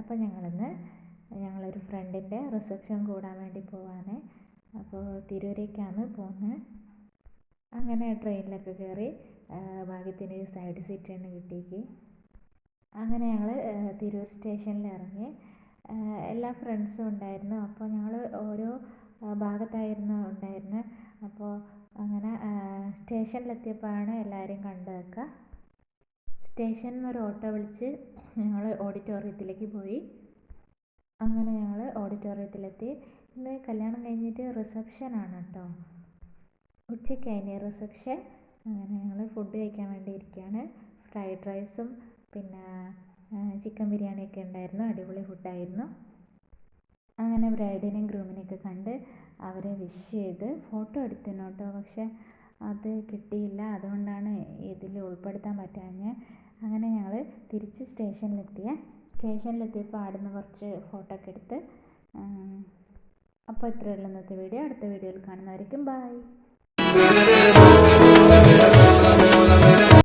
അപ്പോൾ ഞങ്ങളിന്ന് ഞങ്ങളൊരു ഫ്രണ്ടിന്റെ റിസപ്ഷൻ കൂടാൻ വേണ്ടി പോവാണ്. അപ്പോൾ തിരൂരേക്കാണ് പോകുന്നത് അങ്ങനെ ട്രെയിനിലൊക്കെ കയറി ഭാഗ്യത്തിന് സൈഡ് സീറ്റ് തന്നെ കിട്ടിയേക്ക്. അങ്ങനെ ഞങ്ങൾ തിരൂർ സ്റ്റേഷനിൽ ഇറങ്ങി എല്ലാ ഫ്രണ്ട്സും ഉണ്ടായിരുന്നു. അപ്പോൾ ഞങ്ങൾ ഓരോ ഭാഗത്തായിരുന്നു ഉണ്ടായിരുന്നത് അപ്പോൾ അങ്ങനെ സ്റ്റേഷനിലെത്തിയപ്പോഴാണ് എല്ലാവരെയും കണ്ടതൊക്കെ സ്റ്റേഷനിൽ നിന്ന് ഒരു ഓട്ടോ വിളിച്ച് ഞങ്ങൾ ഓഡിറ്റോറിയത്തിലേക്ക് പോയി. അങ്ങനെ ഞങ്ങൾ ഓഡിറ്റോറിയത്തിലെത്തി. ഇന്ന് കല്യാണം കഴിഞ്ഞിട്ട് റിസപ്ഷൻ റിസപ്ഷനാണ് കേട്ടോ ഉച്ചയ്ക്കായിന് റിസപ്ഷൻ. അങ്ങനെ ഞങ്ങൾ ഫുഡ് കഴിക്കാൻ വേണ്ടി ഇരിക്കുകയാണ് ഫ്രൈഡ് റൈസും പിന്നെ ചിക്കൻ ബിരിയാണിയൊക്കെ ഉണ്ടായിരുന്നു. അടിപൊളി ഫുഡായിരുന്നു അങ്ങനെ ബ്രൈഡിനെയും ഗ്രൂമിനെയൊക്കെ കണ്ട് അവരെ വിഷ് ചെയ്ത് ഫോട്ടോ എടുത്തിരുന്നു കേട്ടോ പക്ഷെ അത് കിട്ടിയില്ല. അതുകൊണ്ടാണ് ഇതിൽ ഉൾപ്പെടുത്താൻ പറ്റാഞ്ഞത് അങ്ങനെ ഞങ്ങൾ തിരിച്ച് സ്റ്റേഷനിലെത്തിയ. സ്റ്റേഷനിലെത്തിയപ്പോൾ അവിടെ നിന്ന് കുറച്ച് ഫോട്ടോ ഒക്കെ എടുത്ത് അപ്പോൾ ഇത്രയുള്ള ഇന്നത്തെ വീഡിയോ അടുത്ത വീഡിയോയിൽ കാണുന്നവരേക്കും ബൈ